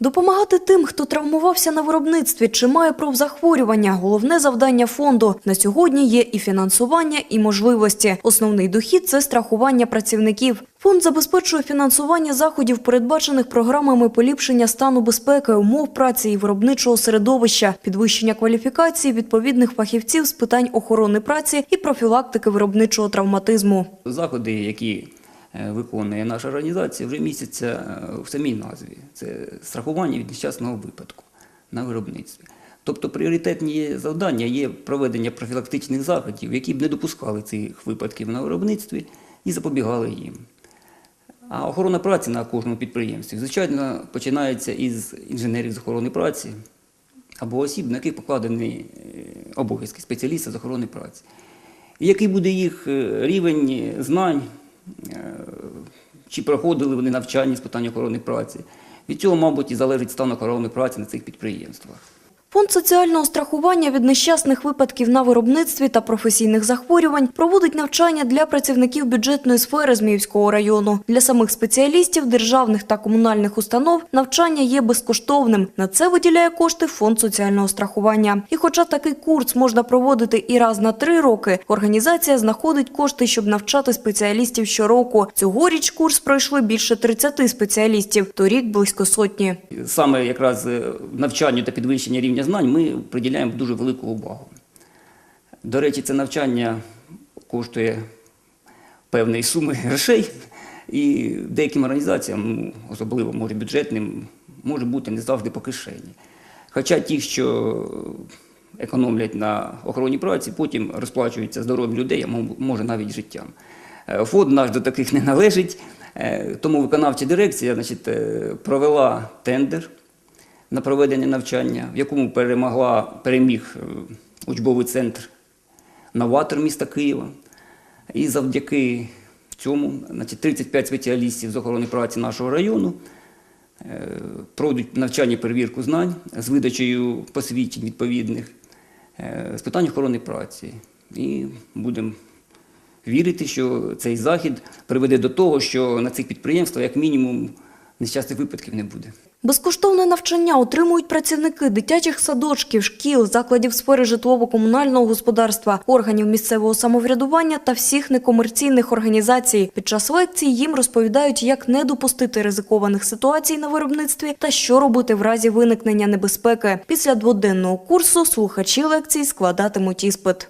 Допомагати тим, хто травмувався на виробництві чи має профзахворювання – головне завдання фонду. На сьогодні є і фінансування, і можливості. Основний дохід – це страхування працівників. Фонд забезпечує фінансування заходів, передбачених програмами поліпшення стану безпеки, умов праці і виробничого середовища, підвищення кваліфікації відповідних фахівців з питань охорони праці і профілактики виробничого травматизму. Заходи, які виконує наша організація, вже містяться е, в самій назві. Це страхування від нещасного випадку на виробництві. Тобто пріоритетні завдання є проведення профілактичних заходів, які б не допускали цих випадків на виробництві і запобігали їм. А охорона праці на кожному підприємстві, звичайно, починається із інженерів з охорони праці або осіб, на яких покладені е, обов'язки спеціаліста з охорони праці. І який буде їх е, рівень знань, е, чи проходили вони навчання з питань охорони праці. Від цього, мабуть, і залежить стан охорони праці на цих підприємствах. Фонд соціального страхування від нещасних випадків на виробництві та професійних захворювань проводить навчання для працівників бюджетної сфери Зміївського району. Для самих спеціалістів державних та комунальних установ навчання є безкоштовним. На це виділяє кошти Фонд соціального страхування. І хоча такий курс можна проводити і раз на три роки, організація знаходить кошти, щоб навчати спеціалістів щороку. Цьогоріч курс пройшли більше 30 спеціалістів, торік близько сотні. Саме якраз е, навчанню та підвищенню рівня знань ми приділяємо дуже велику увагу. До речі, це навчання коштує певної суми грошей, і деяким організаціям, ну, особливо може бюджетним, може бути не завжди по кишені. Хоча ті, що економлять на охороні праці, потім розплачуються здоров'ям людей, а може навіть життям. Е, Фонд наш до таких не належить, е, тому виконавча дирекція значить, е, провела тендер на проведення навчання, в якому перемогла, переміг е, учбовий центр новатор міста Києва. І завдяки цьому значить, 35 спеціалістів з охорони праці нашого району е, пройдуть навчання перевірку знань з видачею посвідчень відповідних е, з питань охорони праці. І будемо вірити, що цей захід приведе до того, що на цих підприємствах, як мінімум, нещасних випадків не буде. Безкоштовне навчання отримують працівники дитячих садочків, шкіл, закладів сфери житлово-комунального господарства, органів місцевого самоврядування та всіх некомерційних організацій. Під час лекцій їм розповідають, як не допустити ризикованих ситуацій на виробництві та що робити в разі виникнення небезпеки. Після дводенного курсу слухачі лекцій складатимуть іспит.